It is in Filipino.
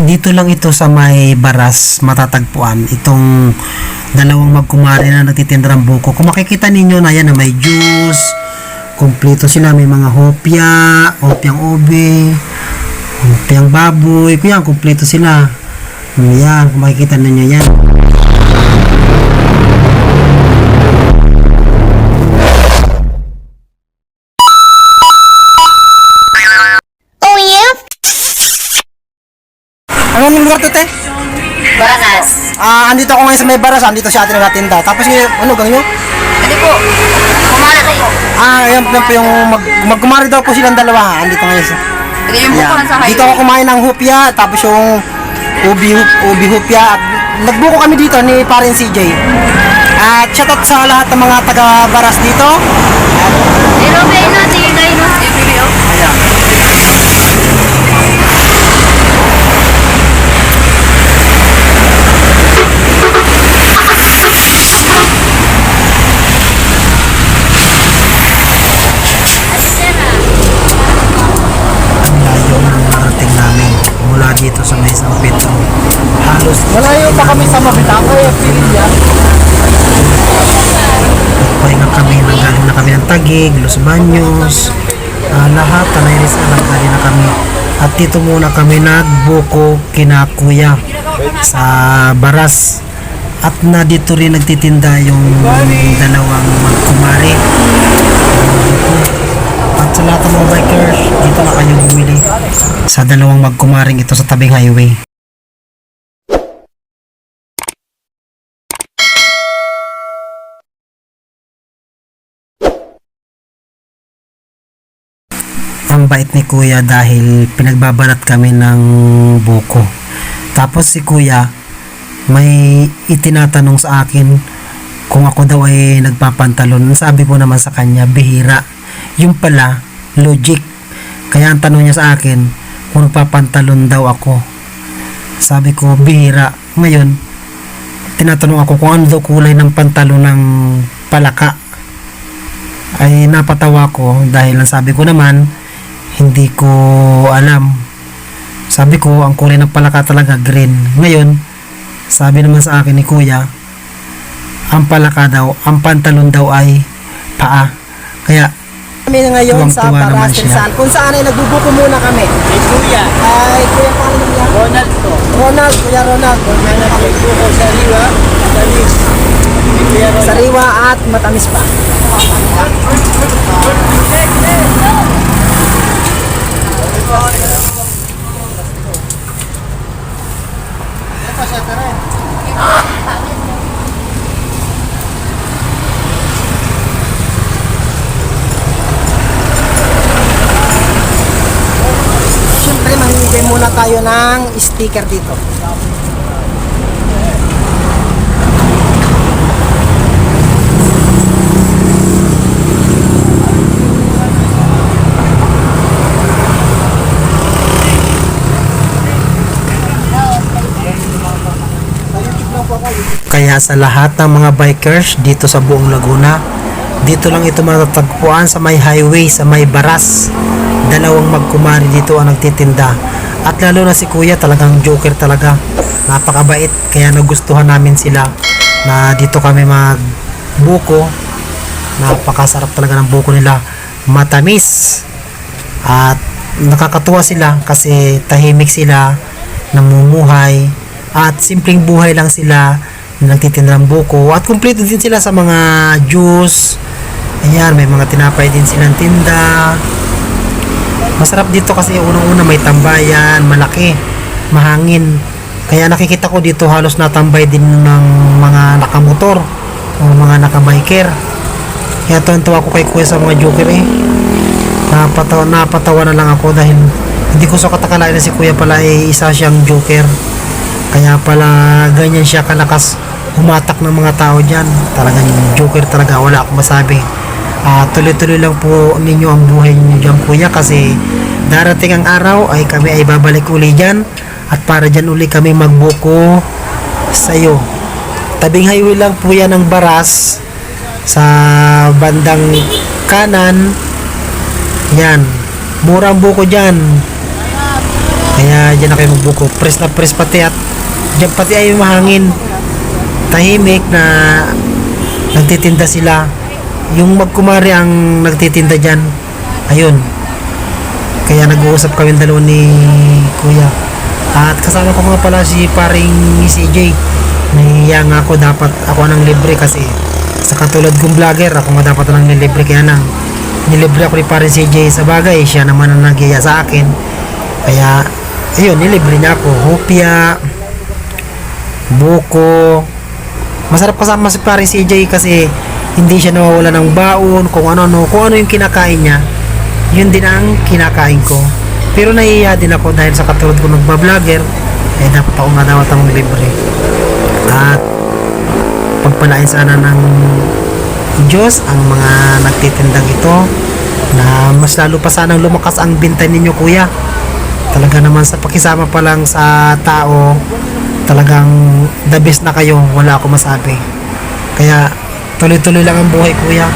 Dito lang ito sa may baras matatagpuan itong dalawang magkumari na nagtitinda ng buko. Kung makikita ninyo na yan na may juice, kumpleto sila, may mga hopya, hopyang ube, hopyang baboy, kaya kumpleto sila. Yan, kung makikita ninyo yan. Ano yung lugar to, te? Baras. Ah, andito ako ngayon sa may baras, andito si ate nagtitinda. Tapos yung, ano, gang nyo? Hindi po. Kumara kayo. Ah, yan, po yung mag, magkumari daw po silang dalawa. ha. Andito ngayon sa... Hindi yung buko Yan. sa highway. Dito ako kumain ng hupya, tapos yung ubi, ubi hupya. At nagbuko kami dito ni parin CJ. At shoutout sa lahat ng mga taga-baras dito. Pero may natin yung kayo. Yung video. Ang layo ng narating namin mula dito sa may San Pedro. Halos Malayo pa kami sa Mabitako eh, Pilia. pahinga kami, nanggaling na kami ng Tagig, Los Baños, ah, lahat, Tanay Rizal, nanggaling na kami. At dito muna kami nagbuko kina kuya sa Baras. At na dito rin nagtitinda yung dalawang magkumari. At sa lahat ng mga bikers, dito na kayo bumili sa dalawang magkumaring ito sa tabing highway. Ang bait ni kuya dahil pinagbabalat kami ng buko. Tapos si kuya may itinatanong sa akin kung ako daw ay nagpapantalon. Sabi ko naman sa kanya, bihira. Yung pala, logic. Kaya ang tanong niya sa akin, kung nagpapantalon daw ako. Sabi ko, bihira. Ngayon, tinatanong ako kung ano daw kulay ng pantalon ng palaka ay napatawa ko dahil ang sabi ko naman hindi ko alam. Sabi ko ang kulay ng palaka talaga green. Ngayon sabi naman sa akin ni kuya ang palaka daw ang pantalon daw ay paa. Kaya kami ngayon sa Tuwang-tuwa naman Paras siya. Rizal kung saan ay nagbubuko muna kami. Si Kuya, ay kuya paano niya Ronald to. Ronald kuya Ronald Nagbuko sa Riwa, Kuya Ronald. sariwa at matamis pa muna tayo ng sticker dito. Kaya sa lahat ng mga bikers dito sa buong Laguna, dito lang ito matatagpuan sa may highway, sa may baras. Dalawang magkumari dito ang nagtitinda. At lalo na si kuya talagang joker talaga. Napakabait. Kaya nagustuhan namin sila na dito kami magbuko. Napakasarap talaga ng buko nila. Matamis. At nakakatuwa sila kasi tahimik sila, namumuhay, at simpleng buhay lang sila na nagtitinda ng buko. At kumpleto din sila sa mga juice. Ayan, may mga tinapay din silang tinda. Masarap dito kasi unang-una may tambayan, malaki, mahangin. Kaya nakikita ko dito halos natambay din ng mga nakamotor o mga nakabiker. Kaya tuwan-tuwa ko kay kuya sa mga joker eh. Napatawa, napatawa na lang ako dahil hindi ko sa katakalain na si kuya pala ay isa siyang joker. Kaya pala ganyan siya kalakas humatak ng mga tao dyan. Talagang joker talaga, wala akong masabi. Ah, tuloy-tuloy lang po ninyo ang buhay ninyo dyan kuya kasi darating ang araw ay kami ay babalik uli dyan at para dyan uli kami magbuko sa'yo. Tabing highway lang po yan ng Baras sa bandang kanan yan murang buko dyan Kaya dyan na kayo magbuko. Press na press pati at dyan pati ay mahangin. Tahimik na nagtitinda sila. Yung magkumari ang nagtitinda dyan. Ayun. Kaya nag-uusap kami dalawa ni Kuya. At kasama ko nga pala si paring CJ. Nahiya nga ako dapat ako nang libre kasi sa katulad kong vlogger ako nga dapat nang nilibre kaya nang nilibre ako ni paring CJ sa bagay siya naman ang nagyaya sa akin kaya ayun nilibre niya ako hopia buko masarap kasama si paring CJ kasi hindi siya nawawala ng baon kung ano ano kung ano yung kinakain niya yun din ang kinakain ko. Pero nahihiya din ako dahil sa katulad ko nagba-vlogger eh dapat ako nga dapat ang libre. At pagpalain sana ng Diyos ang mga nagtitindang ito na mas lalo pa sanang lumakas ang binta ninyo kuya. Talaga naman sa pakisama pa lang sa tao talagang the best na kayo wala ako masabi. Kaya tuloy-tuloy lang ang buhay kuya